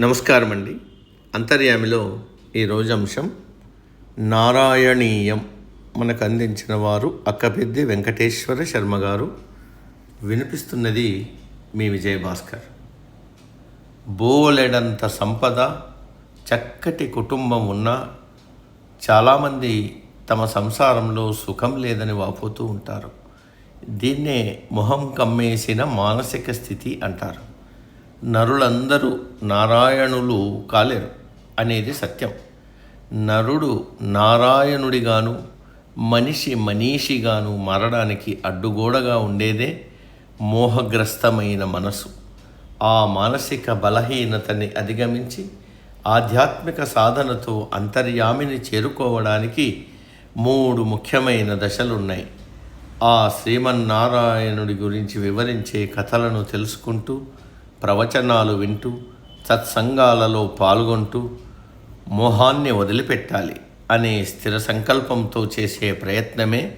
నమస్కారం అండి అంతర్యామిలో ఈరోజు అంశం నారాయణీయం మనకు అందించిన వారు అక్కపెద్ది వెంకటేశ్వర శర్మ గారు వినిపిస్తున్నది మీ విజయ భాస్కర్ బోలెడంత సంపద చక్కటి కుటుంబం ఉన్నా చాలామంది తమ సంసారంలో సుఖం లేదని వాపోతూ ఉంటారు. దీన్నే మొహం కమ్మేసిన మానసిక స్థితి అంటారు. నరులందరూ నారాయణులు కాలేరు అనేది సత్యం. నరుడు నారాయణుడిగాను మనిషి మనీషిగాను మారడానికి అడ్డుగోడగా ఉండేదే మోహగ్రస్తమైన మనసు ఆ మానసిక బలహీనతని అధిగమించి ఆధ్యాత్మిక సాధనతో అంతర్యామిని చేరుకోవడానికి మూడు ముఖ్యమైన దశలున్నాయి. ఆ శ్రీమన్నారాయణుడి గురించి వివరించే కథలను తెలుసుకుంటూ ప్రవచనాలు వింటూ సత్సంగాలలో పాల్గొంటూ మోహాన్ని వదిలిపెట్టాలి అనే స్థిర సంకల్పంతో చేసే ప్రయత్నమే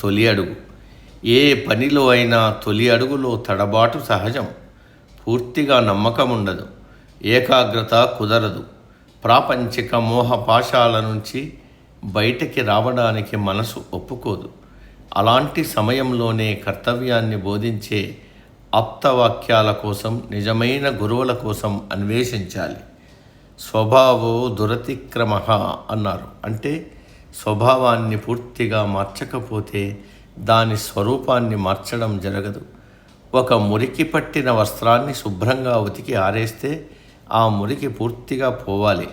తొలి అడుగు. ఏ పనిలో అయినా తొలి అడుగులో తడబాటు సహజం. పూర్తిగా నమ్మకం ఉండదు ఏకాగ్రత కుదరదు. ప్రాపంచిక మోహ పాశాల నుంచి బయటికి రావడానికి మనసు ఒప్పుకోదు. అలాంటి సమయంలోనే కర్తవ్యాన్ని బోధించే ఆప్తవాక్యాల కోసం నిజమైన గురువుల కోసం అన్వేషించాలి. స్వభావో దురతిక్రమ అన్నారు. అంటే స్వభావాన్ని పూర్తిగా మార్చకపోతే దాని స్వరూపాన్ని మార్చడం జరగదు. ఒక మురికి పట్టిన వస్త్రాన్ని శుభ్రంగా ఉతికి ఆరేస్తే ఆ మురికి పూర్తిగా పోవాలి.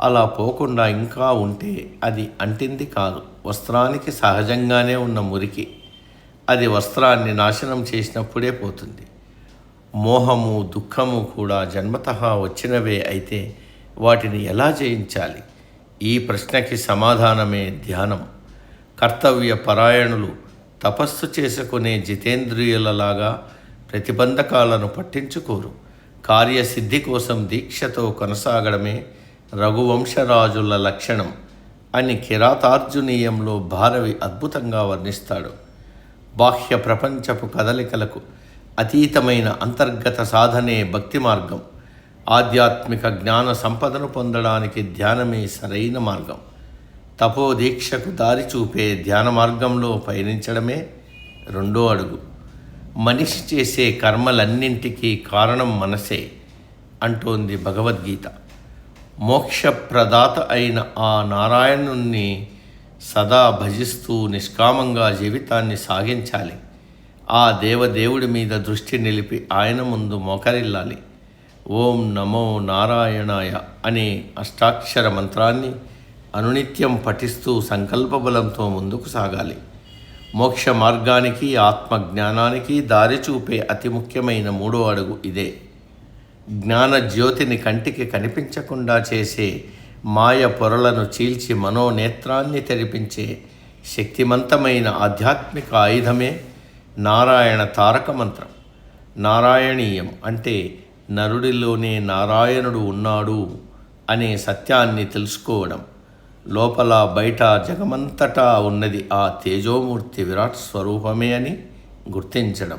అలా పోకుండా ఇంకా ఉంటే అది అంటింది కాదు. వస్త్రానికి సహజంగానే ఉన్న మురికి. అది వస్త్రాన్ని నాశనం చేసినప్పుడే పోతుంది. మోహము దుఃఖము కూడా జన్మత వచ్చినవే అయితే వాటిని ఎలా జయించాలి? ఈ ప్రశ్నకి సమాధానమే ధ్యానం. కర్తవ్య పరాయణులు తపస్సు చేసుకునే జితేంద్రియులలాగా ప్రతిబంధకాలను పట్టించుకోరు. కార్యసిద్ధి కోసం దీక్షతో కొనసాగడమే రఘువంశరాజుల లక్షణం అని కిరాతార్జునీయంలో భారవి అద్భుతంగా వర్ణిస్తాడు. బాహ్య ప్రపంచపు కదలికలకు అతీతమైన అంతర్గత సాధనే భక్తి మార్గం. ఆధ్యాత్మిక జ్ఞాన సంపదను పొందడానికి ధ్యానమే సరైన మార్గం. తపోదీక్షకు దారి చూపే ధ్యాన మార్గంలో పయనించడమే రెండో అడుగు. మనిషి చేసే కర్మలన్నింటికీ కారణం మనసే అంటోంది భగవద్గీత. మోక్షప్రదాత అయిన ఆ నారాయణుణ్ణి సదా భజిస్తూ నిష్కామంగా జీవితాన్ని సాగించాలి. ఆ దేవదేవుడి మీద దృష్టి నిలిపి ఆయన ముందు మోకరిల్లాలి. ఓం నమో నారాయణాయ అనే అష్టాక్షర మంత్రాన్ని అనునిత్యం పఠిస్తూ సంకల్పబలంతో ముందుకు సాగాలి. మోక్ష మార్గానికి ఆత్మజ్ఞానానికి దారి చూపే అతి ముఖ్యమైన మూడో అడుగు ఇదే. జ్ఞాన జ్యోతిని కంటికి కనిపించకుండా చేసే మాయ పొరలను చీల్చి మనోనేత్రాన్ని తెరిపించే శక్తిమంతమైన ఆధ్యాత్మిక ఆయుధమే నారాయణ తారక మంత్రం. నారాయణీయం అంటే నరుడిలోనే నారాయణుడు ఉన్నాడు అనే సత్యాన్ని తెలుసుకోవడం. లోపల బయట జగమంతటా ఉన్నది ఆ తేజోమూర్తి విరాట్ స్వరూపమే అని గుర్తించడం.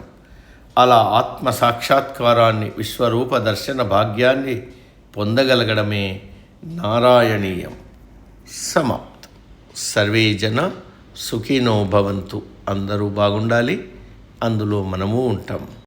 అలా ఆత్మ సాక్షాత్కారాన్ని విశ్వరూప దర్శన భాగ్యాన్ని పొందగలగడమే నారాయణీయం సమాప్తం సర్వే జన సుఖీనో భవంతు అందరూ బాగుండాలి. అందులో మనము ఉంటాం.